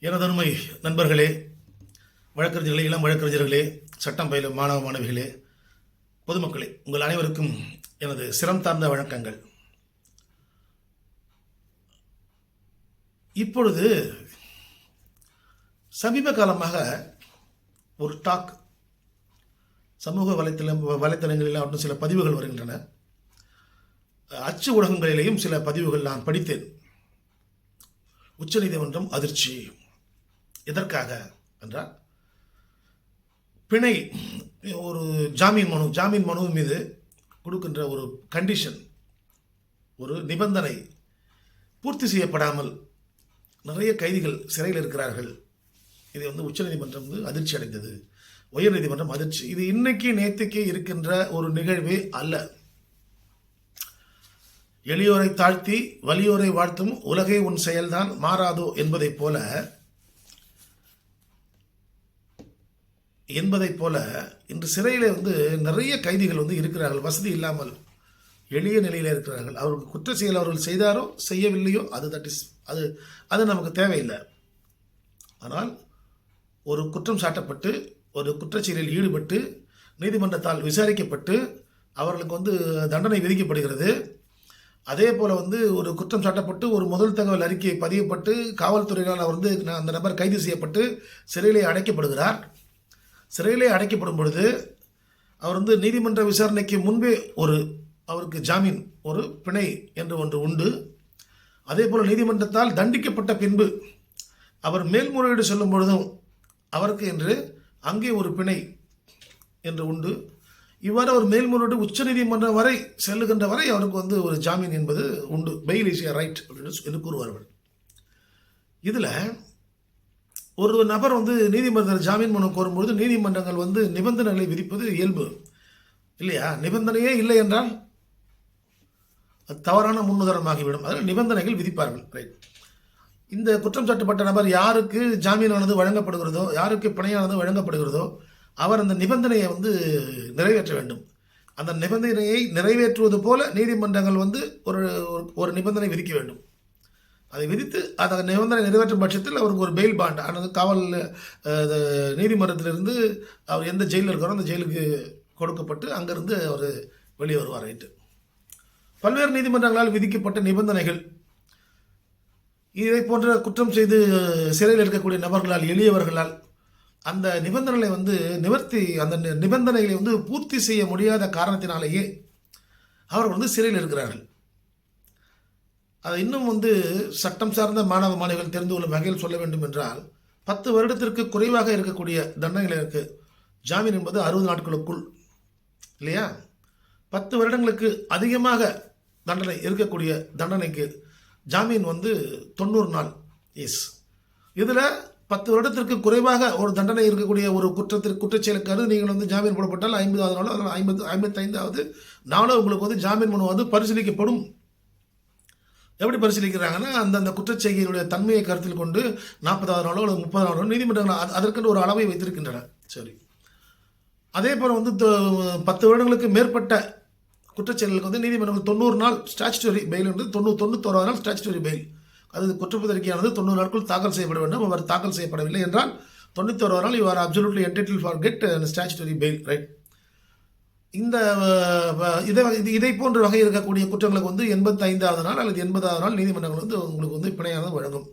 எனதருமை நண்பர்களே வழக்கறிஞர்களே இளம் வழக்கறிஞர்களே சட்டம் பயிலும் மாணவ மாணவிகளே பொதுமக்களே உங்கள் அனைவருக்கும் எனது சிரம் தாழ்ந்த வழக்கங்கள் இப்பொழுது சமீப காலமாக ஒரு டாக் சமூக வலைத்தளம் வலைத்தளங்களில் அவற்றும் சில பதிவுகள் வருகின்றன. அச்சு ஊடகங்களிலேயும் சில பதிவுகள் நான் படித்தேன். உச்சநீதிமன்றம் அதிர்ச்சி. எதற்காக என்றால் பிணை ஒரு ஜாமீன் மனு ஜாமீன் மனு மீது கொடுக்கின்ற ஒரு கண்டிஷன் ஒரு நிபந்தனை பூர்த்தி செய்யப்படாமல் நிறைய கைதிகள் சிறையில் இருக்கிறார்கள். இது வந்து உச்சநீதிமன்றம் வந்து அதிர்ச்சி அடைந்தது. உயர்நீதிமன்றம் அதிர்ச்சி. இது இன்னைக்கு நேற்றுக்கே இருக்கின்ற ஒரு நிகழ்வே அல்ல. எளியோரை தாழ்த்தி வலியோரை வாழ்த்தும் உலகே உன் செயல்தான் மாறாதோ என்பதைப் போல என்பதைப் போல இன்று சிறையில் வந்து நிறைய கைதிகள் வந்து இருக்கிறார்கள். வசதி இல்லாமல் எளிய நிலையில் இருக்கிறார்கள். அவருக்கு குற்ற செயல் அவர்கள் செய்தாரோ செய்யவில்லையோ அது தட் இஸ் அது அது நமக்கு தேவையில்லை. ஆனால் ஒரு குற்றம் சாட்டப்பட்டு ஒரு குற்றச்செயலில் ஈடுபட்டு நீதிமன்றத்தால் விசாரிக்கப்பட்டு அவர்களுக்கு வந்து தண்டனை விதிக்கப்படுகிறது. அதே போல் வந்து ஒரு குற்றம் சாட்டப்பட்டு ஒரு முதல் தகவல் அறிக்கை பதியப்பட்டு காவல்துறையினால் அவர் வந்து அந்த நபர் கைது செய்யப்பட்டு சிறையிலே அடைக்கப்படுகிறார். சிறையிலே அடைக்கப்படும் பொழுது அவர் வந்து நீதிமன்ற விசாரணைக்கு முன்பே ஒரு அவருக்கு ஜாமீன் ஒரு பிணை என்று ஒன்று உண்டு. அதே போல் நீதிமன்றத்தால் தண்டிக்கப்பட்ட பின்பு அவர் மேல்முறையீடு செல்லும் பொழுதும் அவருக்கு என்று அங்கே ஒரு பிணை என்று உண்டு. இவ்வாறு அவர் மேல்முறையீடு உச்ச நீதிமன்றம் வரை செல்லுகின்ற வரை அவருக்கு வந்து ஒரு ஜாமீன் என்பது உண்டு. பெயில் இஸ் ரைட் அப்படின்னு என்று கூறுவார்கள் இதில் ஒரு நபர் வந்து நீதிமன்ற ஜாமீன் மனு கோரும்பொழுது நீதிமன்றங்கள் வந்து நிபந்தனைகளை விதிப்பது இயல்பு. இல்லையா? நிபந்தனையே இல்லை என்றால் அது தவறான முன்னுதாரணமாகிவிடும். அதில் நிபந்தனைகள் விதிப்பார்கள். ரைட் இந்த குற்றம் சாட்டப்பட்ட நபர் யாருக்கு ஜாமீனானது வழங்கப்படுகிறதோ யாருக்கு பிணையானது வழங்கப்படுகிறதோ அவர் அந்த நிபந்தனையை வந்து நிறைவேற்ற வேண்டும். அந்த நிபந்தனையை நிறைவேற்றுவது போல நீதிமன்றங்கள் வந்து ஒரு ஒரு- ஒரு நிபந்தனை விதிக்க வேண்டும். அதை விதித்து அதை நிபந்தனை நிறைவேற்றும் பட்சத்தில் அவருக்கு ஒரு பெயில் பாண்ட் அல்லது காவல் நீதிமன்றத்திலிருந்து அவர் எந்த ஜெயிலில் இருக்காரோ அந்த ஜெயிலுக்கு கொடுக்கப்பட்டு அங்கேருந்து அவர் வெளியே வருவார் ரைட்டு பல்வேறு நீதிமன்றங்களால் விதிக்கப்பட்ட நிபந்தனைகள். இதை போன்ற குற்றம் செய்து சிறையில் இருக்கக்கூடிய நபர்களால் எளியவர்களால் அந்த நிபந்தனைகளை வந்து நிவர்த்தி அந்த நி- நிபந்தனைகளை வந்து பூர்த்தி செய்ய முடியாத காரணத்தினாலேயே அவர் வந்து சிறையில் இருக்கிறார்கள். இன்னும் வந்து சட்டம் சார்ந்த மாணவ மாணவிகள் தெரிந்து கொள்ளும் வகையில் சொல்ல வேண்டும் என்றால் பத்து வருடத்திற்கு குறைவாக இருக்கக்கூடிய தண்டனைகளுக்கு ஜாமீன் என்பது அறுபது நாட்களுக்குள் இல்லையா? பத்து வருடங்களுக்கு அதிகமாக தண்டனை இருக்கக்கூடிய தண்டனைக்கு ஜாமீன் வந்து தொண்ணூறு நாள். எஸ் இதில் பத்து வருடத்திற்கு குறைவாக ஒரு தண்டனை இருக்கக்கூடிய ஒரு குற்றத்திற்கு குற்றச்செயலுக்காக நீங்கள் வந்து ஜாமீன் போடப்பட்டால் ஐம்பதாவது நாளோ ஐம்பது ஐம்பத்தைந்தாவது நாளோ உங்களுக்கு வந்து ஜாமீன் மனு வந்து பரிசீலிக்கப்படும். எப்படி பரிசீலிக்கிறாங்கன்னா அந்தந்த குற்றச்செய்கையினுடைய தன்மையை கருத்தில் கொண்டு நாற்பதாவது நாளோ அல்லது முப்பதாவது நாளோ நீதிமன்றங்கள் அதற்கென்று ஒரு அளவை வைத்திருக்கின்றன. சரி. அதே போல் வந்து தொ- பத்து வருடங்களுக்கு மேற்பட்ட குற்றச்செயல்களுக்கு வந்து நீதிமன்றங்கள் தொண்ணூறு நாள் ஸ்டாச்சுட்டரி பெயில் வந்து தொண்ணூறு தொண்ணூத்தோராது நாள் ஸ்டாச்சுட்டரி பெயில் அது குற்றப்பத்திரிகையானது தொண்ணூறு நாட்கள் தாக்கல் செய்யப்பட வேண்டும். அவர் தாக்கல் செய்யப்படவில்லை என்றால் தொண்ணூத்தோராது நாள் you are absolutely entitled for get statutory bail right இந்த வ- இதை இது இதை போன்ற வகை இருக்கக்கூடிய குற்றங்களுக்கு வந்து எண்பத்தைந்தாவது நாள் அல்லது எண்பதாவது நாள் நீதிமன்றங்கள் வந்து உங்களுக்கு வந்து பிணையானது வழங்கும்.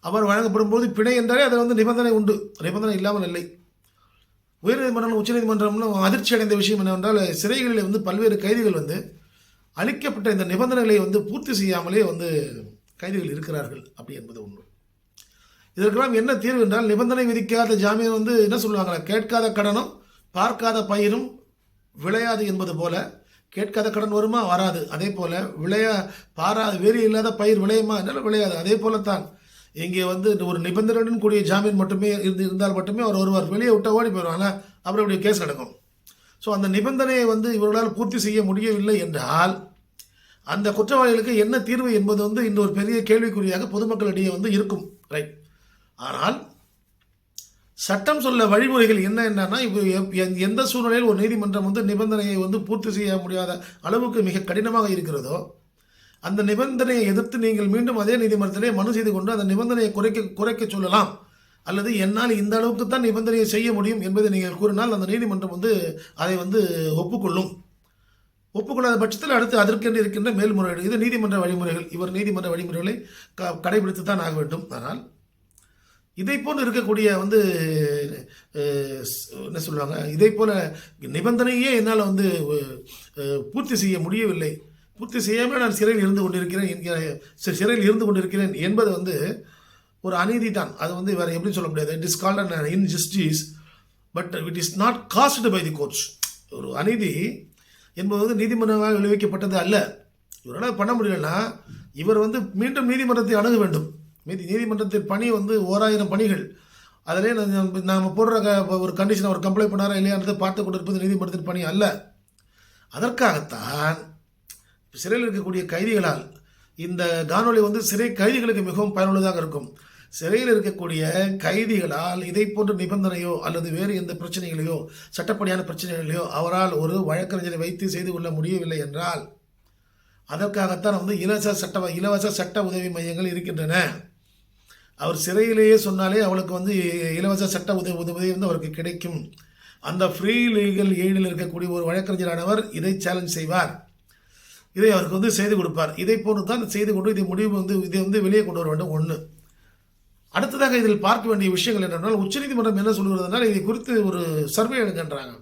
அவர் வழங்கப்படும் போது பிணை என்றாலே அதில் வந்து நிபந்தனை உண்டு. நிபந்தனை இல்லாமல் இல்லை. உயர்நீதிமன்றம் உச்சநீதிமன்றம்னு அதிர்ச்சி அடைந்த விஷயம் என்னவென்றால் சிறைகளில் வந்து பல்வேறு கைதிகள் வந்து அளிக்கப்பட்ட இந்த நிபந்தனைகளை வந்து பூர்த்தி செய்யாமலே வந்து கைதிகள் இருக்கிறார்கள். அப்படி என்பது உண்டு. இதற்கெல்லாம் என்ன தீர்வு என்றால் நிபந்தனை விதிக்காத ஜாமீன் வந்து என்ன சொல்லுவாங்களா கேட்காத கடனும் பார்க்காத பயிரும் விளையாது என்பது போல கேட்காத கடன் வருமா? வராது. அதே போல விளையா பாரா வேறு இல்லாத பயிர் விளையுமா? என்றால் விளையாது. அதே போலத்தான். இங்கே வந்து ஒரு நிபந்தனையுடன் கூடிய ஜாமீன் மட்டுமே இருந்து இருந்தால் மட்டுமே அவர் வருவார் வெளியே விட்ட ஓடி போயிடுவாங்க அப்புறம் இப்படி கேஸ் நடக்கும். ஸோ அந்த நிபந்தனையை வந்து இவர்களால் பூர்த்தி செய்ய முடியவில்லை என்றால் அந்த குற்றவாளிகளுக்கு என்ன தீர்வு என்பது வந்து இன்னொரு பெரிய கேள்விக்குறியாக பொதுமக்களிடையே வந்து இருக்கும். ரைட் ஆனால் சட்டம் சொல்ல வழிமுறைகள் என்ன என்னன்னா இப்போ எப்- எந்த சூழ்நிலையில் ஒரு நீதிமன்றம் வந்து நிபந்தனையை வந்து பூர்த்தி செய்ய முடியாத அளவுக்கு மிக கடினமாக இருக்கிறதோ அந்த நிபந்தனையை எதிர்த்து நீங்கள் மீண்டும் அதே நீதிமன்றத்திலே மனு செய்து கொண்டு அந்த நிபந்தனையை குறைக்க குறைக்க சொல்லலாம். அல்லது என்னால் இந்த அளவுக்கு தான் நிபந்தனையை செய்ய முடியும் என்பதை நீங்கள் கூறினால் அந்த நீதிமன்றம் வந்து அதை வந்து ஒப்புக்கொள்ளும். ஒப்புக்கொள்ளாத பட்சத்தில் அடுத்து அதற்கென்று இருக்கின்ற மேல்முறையீடு. இது நீதிமன்ற வழிமுறைகள். இவர் நீதிமன்ற வழிமுறைகளை க கடைபிடித்து தான் ஆக வேண்டும். ஆனால் இதை போல் இருக்கக்கூடிய வந்து என்ன சொல்லுவாங்க இதை போல் நிபந்தனையே என்னால் வந்து பூர்த்தி செய்ய முடியவில்லை. பூர்த்தி செய்யாமல் நான் சிறையில் இருந்து கொண்டிருக்கிறேன் என்கிற சிறையில் இருந்து கொண்டிருக்கிறேன் என்பது வந்து ஒரு அநீதி தான். அது வந்து வேறு எப்படி சொல்ல முடியாது. It is called an injustice but it is not caused by the courts ஒரு அநீதி என்பது வந்து நீதிமன்றமாக விளைவிக்கப்பட்டது அல்ல. இவரால் பண்ண முடியலன்னா இவர் வந்து மீண்டும் நீதிமன்றத்தை அணுக வேண்டும். மீதி நீதிமன்றத்தின் பணி வந்து ஓராயிரம் பணிகள். அதிலே நம்ம- போடுற ஒரு கண்டிஷன் அவர் கம்ப்ளைண்ட் பண்ணாரா இல்லையான்றதை பார்த்து கொண்டிருப்பது நீதிமன்றத்தின் பணி அல்ல. அதற்காகத்தான் சிறையில் இருக்கக்கூடிய கைதிகளால் இந்த காணொளி வந்து சிறை கைதிகளுக்கு மிகவும் பயனுள்ளதாக இருக்கும். சிறையில் இருக்கக்கூடிய கைதிகளால் இதை போன்ற நிபந்தனையோ அல்லது வேறு எந்த பிரச்சனைகளையோ சட்டப்படியான பிரச்சனைகளையோ அவரால் ஒரு வழக்கறிஞரை வைத்து செய்து கொள்ள முடியவில்லை என்றால் அதற்காகத்தான் வந்து இலவச சட்ட இலவச சட்ட உதவி மையங்கள் இருக்கின்றன. அவர் சிறையிலேயே சொன்னாலே அவளுக்கு வந்து இலவச சட்ட உதவி உதவி வந்து அவருக்கு கிடைக்கும். அந்த ஃப்ரீ லீகல் எய்டில் இருக்கக்கூடிய ஒரு வழக்கறிஞரானவர் இதை சேலஞ்ச் செய்வார். இதை அவருக்கு வந்து செய்து கொடுப்பார். இதை போன்று தான் செய்து கொண்டு இதை முடிவு வந்து இதை வந்து வெளியே கொண்டு வர வேண்டும். ஒன்று அடுத்ததாக இதில் பார்க்க வேண்டிய விஷயங்கள் என்னென்னால் உச்சநீதிமன்றம் என்ன சொல்கிறதுனால் இதை குறித்து ஒரு சர்வே எடுங்கன்றாங்க.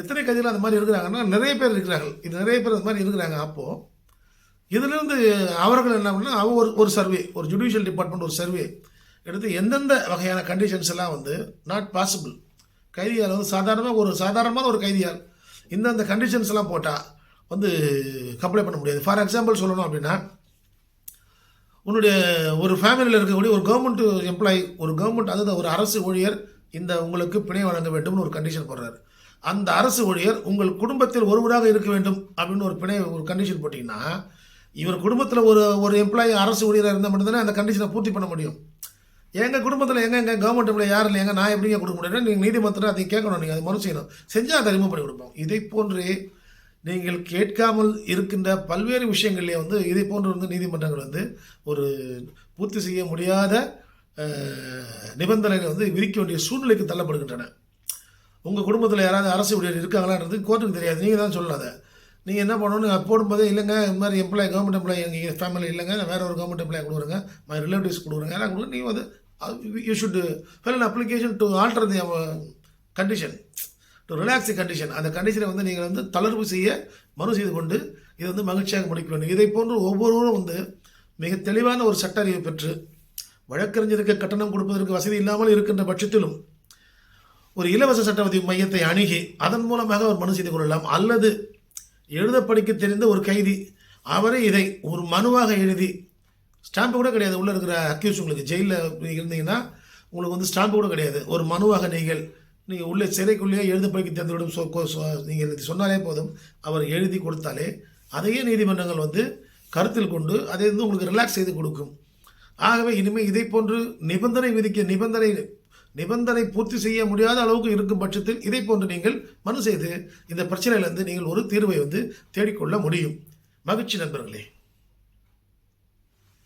எத்தனை கதையில் அந்த மாதிரி இருக்கிறாங்கன்னா நிறைய பேர் இருக்கிறார்கள். இது நிறைய பேர் அந்த மாதிரி இருக்கிறாங்க. அப்போது இதிலிருந்து அவர்கள் என்ன பண்ணால் அவங்க ஒரு ஒரு சர்வே ஒரு ஜுடிஷியல் டிபார்ட்மெண்ட் ஒரு சர்வே எடுத்து எந்தெந்த வகையான கண்டிஷன்ஸ் எல்லாம் வந்து நாட் பாசிபிள் கைதியால் வந்து சாதாரணமாக ஒரு சாதாரணமான ஒரு கைதியால் இந்தந்த கண்டிஷன்ஸ் எல்லாம் போட்டால் வந்து கம்ப்ளைண்ட் பண்ண முடியாது. ஃபார் எக்ஸாம்பிள் சொல்லணும் அப்படின்னா உன்னுடைய ஒரு ஃபேமிலியில் இருக்கக்கூடிய ஒரு கவர்மெண்ட் எம்ப்ளாயி ஒரு கவர்மெண்ட் அதாவது ஒரு அரசு ஊழியர் இந்த உங்களுக்கு பிணை வழங்க வேண்டும்னு ஒரு கண்டிஷன் போடுறாரு. அந்த அரசு ஊழியர் உங்கள் குடும்பத்தில் ஒருவராக இருக்க வேண்டும் அப்படின்னு ஒரு பிணை ஒரு கண்டிஷன் போட்டிங்கன்னா இவர் குடும்பத்தில் ஒரு ஒரு எம்ப்ளாயி அரசு ஊழியராக இருந்தால் மட்டும்தானே அந்த கண்டிஷனை பூர்த்தி பண்ண முடியும். எங்கள் குடும்பத்தில் எங்கே எங்கள் கவர்மெண்ட் எம்ப்ளாய் யாரும் இல்லை எங்கே நான் எப்படிங்க கொடுக்க முடியும்? நீங்கள் நீதிமன்றத்தில் அதை கேட்கணும் நீங்கள் அதை மறு செய்யணும். செஞ்சால் அதை ரிமூவ் பண்ணி கொடுப்போம். இதை போன்றே நீங்கள் கேட்காமல் இருக்கின்ற பல்வேறு விஷயங்கள்லேயே வந்து இதை போன்று வந்து நீதிமன்றங்கள் வந்து ஒரு பூர்த்தி செய்ய முடியாத நிபந்தனைகளை வந்து விதிக்க வேண்டிய சூழ்நிலைக்கு தள்ளப்படுகின்றன. உங்கள் குடும்பத்தில் யாராவது அரசு ஊழியர் இருக்காங்களான்றது கோர்ட்டுக்கு தெரியாது. நீங்கள் தான் சொல்லலாம் அதை. நீங்கள் என்ன பண்ணணும் போடும்போதே இல்லைங்க இந்த மாதிரி எம்ப்ளாய் கவர்மெண்ட் எம்ப்ளாய் எங்கள் ஃபேமிலி இல்லைங்க நான் வேறு ஒரு கவர்மெண்ட் எம்ப்ளாய் கொடுக்குறேங்க. மை ரிலேட்டிவ்ஸ் கொடுக்குறேங்க. எல்லாம் கொடுங்க நீங்கள் வந்து you should fill an application to alter the condition to relax condition அந்த கண்டிஷனை வந்து நீங்கள் வந்து தளர்வு செய்ய மனு செய்து கொண்டு இதை வந்து மகிழ்ச்சியாக முடிக்க வேண்டும். இதை போன்று ஒவ்வொருவரும் வந்து மிக தெளிவான ஒரு சட்ட அறிவு பெற்று வழக்கறிஞருக்கு கட்டணம் கொடுப்பதற்கு வசதி இல்லாமல் இருக்கின்ற பட்சத்திலும் ஒரு இலவச சட்ட உதவி மையத்தை அணுகி அதன் மூலமாக அவர் மனு செய்து கொள்ளலாம். அல்லது எழுத படிக்க தெரிந்த ஒரு கைதி. அவரே இதை ஒரு மனுவாக எழுதி ஸ்டாம்பு கூட கிடையாது. உள்ளே இருக்கிற அக்யூஸ் உங்களுக்கு ஜெயிலில் இருந்தீங்கன்னா உங்களுக்கு வந்து ஸ்டாம்பு கூட கிடையாது. ஒரு மனுவாக நீங்கள் நீங்கள் உள்ளே சிறைக்குள்ளேயே எழுத படிக்க தேர்ந்தெடுக்கும் சொ நீங்கள் இது சொன்னாலே போதும். அவர் எழுதி கொடுத்தாலே அதையே நீதிமன்றங்கள் வந்து கருத்தில் கொண்டு அதை வந்து உங்களுக்கு ரிலாக்ஸ் செய்து கொடுக்கும். ஆகவே இனிமேல் இதை போன்று நிபந்தனை விதிக்க நிபந்தனை நிபந்தனை பூர்த்தி செய்ய முடியாத அளவுக்கு இருக்கும் பட்சத்தில் இதை போன்று நீங்கள் மனு செய்து இந்த பிரச்சனையிலிருந்து நீங்கள் ஒரு தீர்வை வந்து தேடிக்கொள்ள முடியும். மகிழ்ச்சி நண்பர்களே.